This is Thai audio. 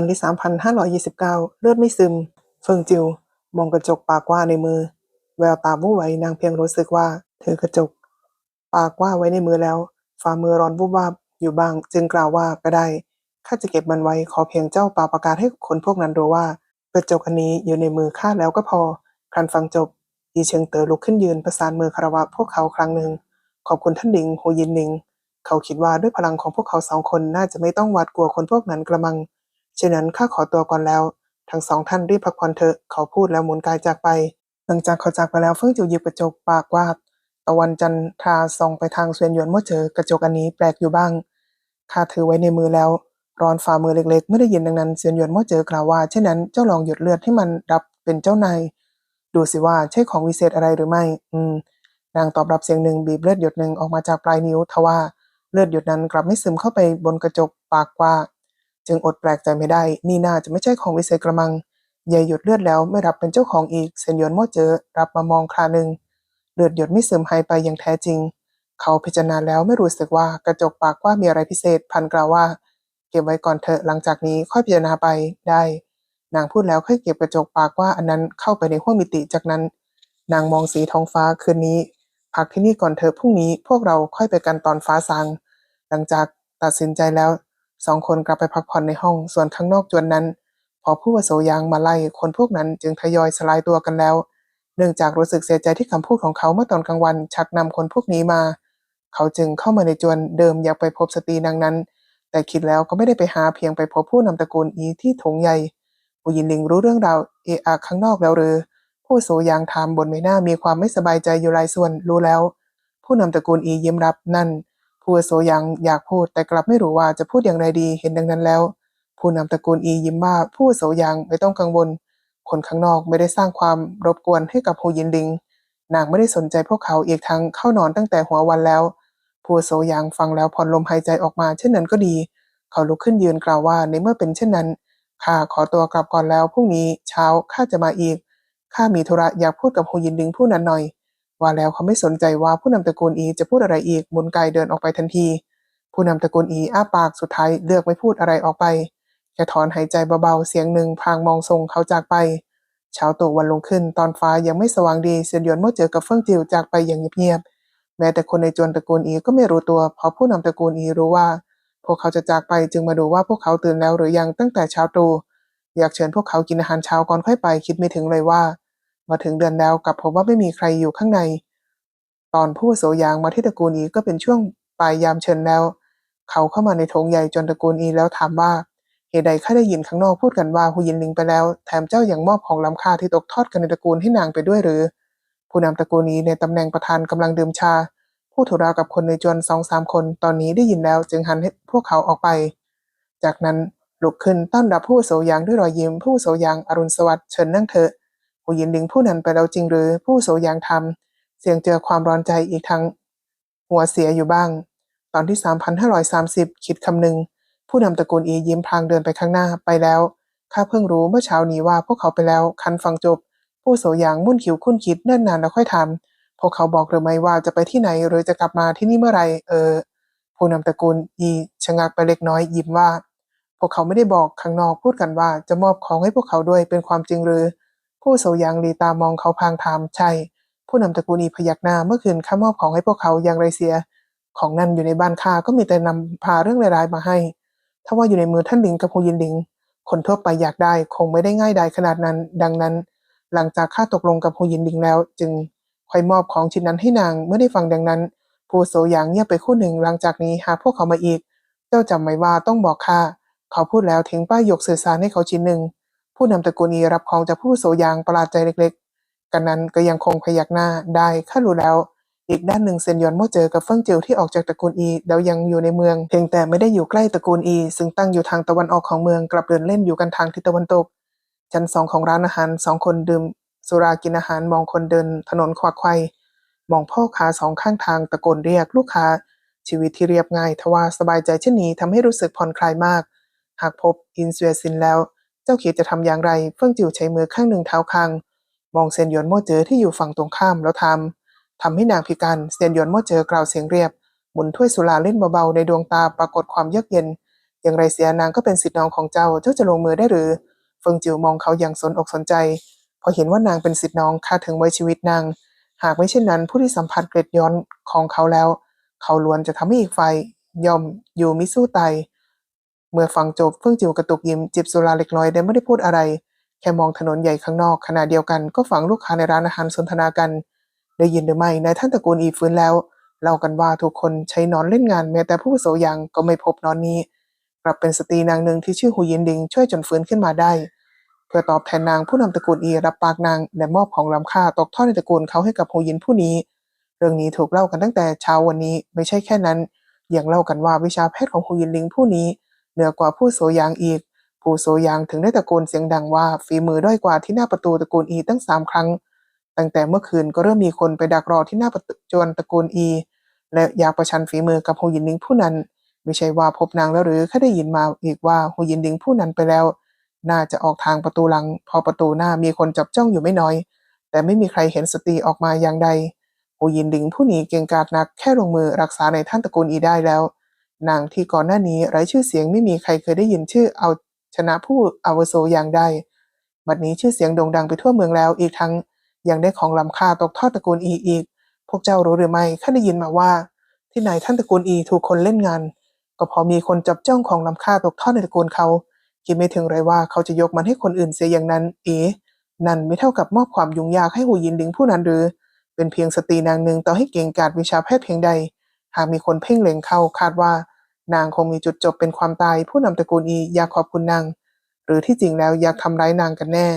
ตอนที่ 3,529 เลือดไม่ซึม เฟิงจิว มองกระจกปากว้าในมือ แววตาวู่นไหวนางเพียงรู้สึกว่าถือกระจก ปากว้าไว้ในมือแล้ว ฝ่ามือร้อนวูบวาบอยู่บ้าง จึงกล่าวว่าก็ได้ข้าจะเก็บมันไว้ขอเพียงเจ้าป่าประกาศให้คนพวกนั้นรู้ว่า กระจกอันนี้อยู่ในมือข้าแล้วก็พอครันฟังจบอีเชิงเต๋อลุกขึ้นยืนประสานมือคารวะพวกเขาครั้งหนึ่ง ขอบคุณท่านหลิงโฮยินหนิง เขาคิดว่าด้วยพลังของพวกเขาสองคนน่าจะไม่ต้องหวาดกลัวคนพวกนั้นกระมัง ฉะนั้นข้าขอตัวก่อนแล้ว ทั้งสองท่านรีบพักผ่อนเถอะเขาพูดแล้วหมุนกายจากไป หลังจากเขาจากไปแล้วเฟิ่งจิ๋วหยิบกระจกปากวาดตะวันจันทราส่องไปทางเสวียนหยวนเมื่อเจอกระจกอันนี้แปลกอยู่บ้างข้าถือไว้ในมือแล้วร้อนฝ่ามือเล็กๆ ไม่ได้ยินดังนั้นเสวียนหยวนเมื่อเจอกล่าวว่าเช่นนั้นเจ้าลองหยดเลือดให้มันรับเป็นเจ้านายดูสิว่าใช่ของวิเศษอะไรหรือไม่ อืม นางตอบรับเสียงหนึ่งบีบเลือดหยดหนึ่งออกมาจากปลายนิ้วทว่าเลือดหยดนั้นกลับไม่ซึมเข้าไปบนกระจกปากกว่า จึงอดแปลกใจไม่ได้นี่น่าจะไม่ใช่ของวิเศษกระมังยายหยดเลือดแล้วไม่รับเป็นเจ้าของอีกเซนยวนโมเจอรับมามองคราหนึ่งเลือดหยดไม่ซึมหายไปอย่างแท้จริง เขาพิจารณาแล้วไม่รู้สึกว่ากระจกปากกว่ามีอะไรพิเศษ พันกล่าวว่า เก็บไว้ก่อนเถอะหลังจากนี้ค่อยพิจารณาไปได้ นางพูดแล้วค่อยเก็บกระจกปากว่าอันนั้นเข้าไปในห้วงมิติจากนั้น นางมองสีท้องฟ้าคืนนี้พักที่นี่ก่อนเถอะพรุ่งนี้พวกเราค่อยไปกันตอนฟ้าสางหลังจากตัดสินใจแล้ว สองคนกลับไปพักผ่อนในห้องส่วนข้างนอกจวนนั้น พอผู้วโสยางมาไล่คนพวกนั้นจึงทยอยสลายตัวกันแล้ว เนื่องจากรู้สึกเสียใจที่คำพูดของเขาเมื่อตอนกลางวันชักนำคนพวกนี้มา เขาจึงเข้ามาในจวนเดิมอยากไปพบสตรีนางนั้น แต่คิดแล้วก็ไม่ได้ไปหาเพียงไปพบผู้นำตระกูลอีที่ถงใหญ่ผู้ยินลิงรู้เรื่องราวเอะอะข้างนอกแล้วหรือ ผู้วุโสยางถามบนใบหน้ามีความไม่สบายใจอยู่หลายส่วนรู้แล้ว ผู้นำตระกูลอียิ้มรับนั่น ผู้อาวุโสยังอยากพูดแต่กลับไม่รู้ว่าจะพูดอย่างไรดีเห็นดังนั้นแล้ว ผู้นำตระกูลอียิ้มว่าผู้โสยังไม่ต้องกังวล คนข้างนอกไม่ได้สร้างความรบกวนให้กับผู้ยินลิง นางไม่ได้สนใจพวกเขาอีกทั้งเข้านอนตั้งแต่หัววันแล้ว ผู้อาวุโสยังฟังแล้วผ่อนลมหายใจออกมาเช่นนั้นก็ดี เขาลุกขึ้นยืนกล่าวว่าในเมื่อเป็นเช่นนั้นข้าขอตัวกลับก่อนแล้วพรุ่งนี้เช้าข้าจะมาอีกข้ามีธุระอยากพูดกับผู้ยินลิงผู้นั้นหน่อย ว่าแล้วเขาไม่สนใจว่าผู้นำตระกูลอีจะพูดอะไรอีกหมุนกายเดินออกไปทันที ผู้นำตระกูลอีอ้าปากสุดท้ายเลือกไม่พูดอะไรออกไปแค่ถอนหายใจเบาๆเสียงหนึ่งพางมองทรงเขาจากไปเช้าตรู่วันลงขึ้นตอนฟ้ายังไม่สว่างดีเซียนหยวนเมื่อเจอกับเฟิ่งจิวจากไปอย่างเงียบๆแม้แต่คนในจวนตระกูลอีก็ไม่รู้ตัวเพราะผู้นำตระกูลอีรู้ว่า พวกเขาจะจากไปจึงมาดูว่าพวกเขาตื่นแล้วหรือยังตั้งแต่เช้าตรู่อยากเชิญพวกเขากินอาหารเช้าก่อนค่อยไปคิดไม่ถึงเลยว่า มาถึงเดือนแล้วกลับพบว่าไม่มีใครอยู่ข้างใน ตอนผู้วุโสยางมาที่ตระกูลอีก็เป็นช่วงปลายยามเชิญแล้ว เขาเข้ามาในโถงใหญ่จนตระกูลอีแล้วถามว่าเหตุใดข้าได้ยินข้างนอกพูดกันว่าหูยินลิงไปแล้ว แถมเจ้ายังมอบของล้ำค่าที่ตกทอดกันในตระกูลให้นางไปด้วยหรือ ผู้นำตระกูลอีในตำแหน่งประธานกำลังดื่มชาพูดถูราวกับคนในจวนสองสามคนตอนนี้ได้ยินแล้วจึงหันให้พวกเขาออกไป จากนั้นลุกขึ้นต้อนรับผู้วุโสยางด้วยรอยยิ้มผู้วุโสยางอรุณสวัสดิ์เชิญนั่งเถอะ หูยินลิงผู้นั้นไปแล้วจริงหรือผู้โสยางทำเสียงเจอความร้อนใจอีกทั้ง หัวเสียอยู่บ้าง ตอนที่ 3,530 คิดคำหนึ่งผู้นำตระกูลอียิ้มพลางเดินไปข้างหน้าไปแล้วข้าเพิ่งรู้เมื่อเช้านี้ว่าพวกเขาไปแล้วคันฟังจบ ผู้โสยางมุ่นคิวคุ้นคิดเนิ่นนานแล้วค่อยทำพวกเขาบอกหรือไม่ว่าจะไปที่ไหนหรือจะกลับมาที่นี่เมื่อไรเออ ผู้นำตระกูลอีชะงักไปเล็กน้อยยิ้มว่า พวกเขาไม่ได้บอกข้างนอกพูดกันว่าจะมอบของให้พวกเขาด้วยเป็นความจริงหรือ ผู้โสยางหลีตามองเขาพางถามใช่ ผู้นำตระกูลอีพยักหน้าเมื่อคืนข้ามอบของให้พวกเขาอย่างไรเสีย ของนั่นอยู่ในบ้านข้าก็มีแต่นำพาเรื่องร้ายๆมาให้ถ้าว่าอยู่ในมือท่านหลิงกับฮูยินหลิง คนทั่วไปอยากได้คงไม่ได้ง่ายดายขนาดนั้น ดังนั้น หลังจากข้าตกลงกับฮูยินหลิงแล้ว จึงค่อยมอบของชิ้นนั้นให้นางเมื่อได้ฟังดังนั้น ผู้โสยางเงียบไปคู่หนึ่งหลังจากนี้หาพวกเขามาอีก เจ้าจำไว้ว่าต้องบอกข้าเขาพูดแล้วทิ้งป้ายหยกสื่อสารให้เขาชิ้นหนึ่ง ผู้นำตระกูลอีรับของจากผู้โสยางประหลาดใจเล็กๆ กันนั้นก็ยังคงพยักหน้าได้ข้ารู้แล้ว อีกด้านหนึ่งเซนยอนโม่เจอกับเฟิงเจิวที่ออกจากตระกูลอีแล้วยังอยู่ในเมือง เพียงแต่ไม่ได้อยู่ใกล้ตระกูลอี ซึ่งตั้งอยู่ทางตะวันออกของเมืองกลับเดินเล่นอยู่กันทางทิศตะวันตก ชั้นสองของร้านอาหารสองคนดื่มสุรากินอาหารมองคนเดินถนนขวักไขว่มองพ่อค้าสองข้างทางตะโกนเรียกลูกค้า ชีวิตที่เรียบง่ายทว่าสบายใจเช่นนี้ทำให้รู้สึกผ่อนคลายมาก หากพบอินเสวียซินแล้ว จ้าคิดจะทำอย่างไร เฟิ่งจิ๋วใช้มือข้างหนึ่งเท้าคางมองเซียนหยวนโม่เจอที่อยู่ฝั่งตรงข้ามแล้วทำทำให้นางพิการเซียนหยวนโม่เจอกล่าวเสียงเรียบ หมุนถ้วยสุราเล่นเบาๆในดวงตาปรากฏความเยือกเย็น อย่างไรเสียนางก็เป็นสิทธิน้องของเจ้า เจ้าจะลงมือได้หรือ เฟิงจิ๋วมองเขาอย่างสนอกสนใจ พอเห็นว่านางเป็นสิทธิน้องข้าถึงไว้ชีวิตนาง หากไม่เช่นนั้น ผู้ที่สัมผัสเกล็ดย้อนของเขาแล้ว เขาล้วนจะทำให้อีกฝ่ายยอมอยู่มิสู้ตาย เมื่อฟังจบเฟิ่งจิ๋วกระตุกยิ้มจิบสุราเล็กน้อยแต่ไม่ได้พูดอะไร แค่มองถนนใหญ่ข้างนอกขณะเดียวกันก็ฟังลูกค้าในร้านอาหารสนทนากัน ได้ยินหรือไม่นายท่านตระกูลอีฟื้นแล้วเล่ากันว่าทุกคนใช้นอนเล่นงานแม้แต่ผู้อาวุโสยังก็ไม่พบนอนนี้ กลับเป็นสตรีนางหนึ่งที่ชื่อหูยินดิงช่วยจนฟื้นขึ้นมาได้ เพื่อตอบแทนนางผู้นำตระกูลอีรับปากนางและมอบของล้ำค่าตกทอดในตระกูลเขาให้กับหูยินผู้นี้ เรื่องนี้ถูกเล่ากันตั้งแต่เช้าวันนี้ไม่ใช่แค่นั้นยังเล่ากันว่าวิชาแพทย์ของหูยินลิงผู้นี้ เหนือกว่าผู้โสยางอีก ผู้โสยางถึงได้ตะโกนเสียงดังว่าฝีมือด้อยกว่าที่หน้าประตูตระกูลอีตั้งสามครั้ง ตั้งแต่เมื่อคืนก็เริ่มมีคนไปดักรอที่หน้าประตูจวนตระกูลอี และอยากประชันฝีมือกับหูยินลิงผู้นั้น ไม่ใช่ว่าพบนางแล้วหรือแค่ได้ยินมาอีกว่าหูยินลิงผู้นั้นไปแล้ว น่าจะออกทางประตูหลัง พอประตูหน้ามีคนจับจ้องอยู่ไม่น้อย แต่ไม่มีใครเห็นสตรีออกมาอย่างใดหูยินลิงผู้นี้เก่งกาจนักแค่ลงมือรักษาในท่านตระกูลอีได้แล้ว นางที่ก่อนหน้านี้ไร้ชื่อเสียงไม่มีใครเคยได้ยินชื่อเอาชนะผู้อาวุโสอย่างได้บัดนี้ชื่อเสียงโด่งดังไปทั่วเมืองแล้ว อีกทั้งยังได้ของล้ำค่าตกทอดตระกูลอีอีก พวกเจ้ารู้หรือไม่ข้าได้ยินมาว่า ที่นายท่านตระกูลอีถูกคนเล่นงาน ก็พอมีคนจับจ้องของล้ำค่าตกทอดในตระกูลเขาคิดไม่ถึงเลยว่าเขาจะยกมันให้คนอื่นเสียอย่างนั้น เอ๋นั่นไม่เท่ากับมอบความยุ่งยากให้หูยินดิงผู้นั้นหรือ เป็นเพียงสตรีนางหนึ่งต่อให้เก่งกาจวิชาแพทย์เพียงใด หากมีคนเพ่งเล็งเข้าคาดว่า นางคงมีจุดจบเป็นความตายผู้นำตระกูลอีอยากขอบคุณนาง หรือที่จริงแล้วอยากทำร้ายนางกันแน่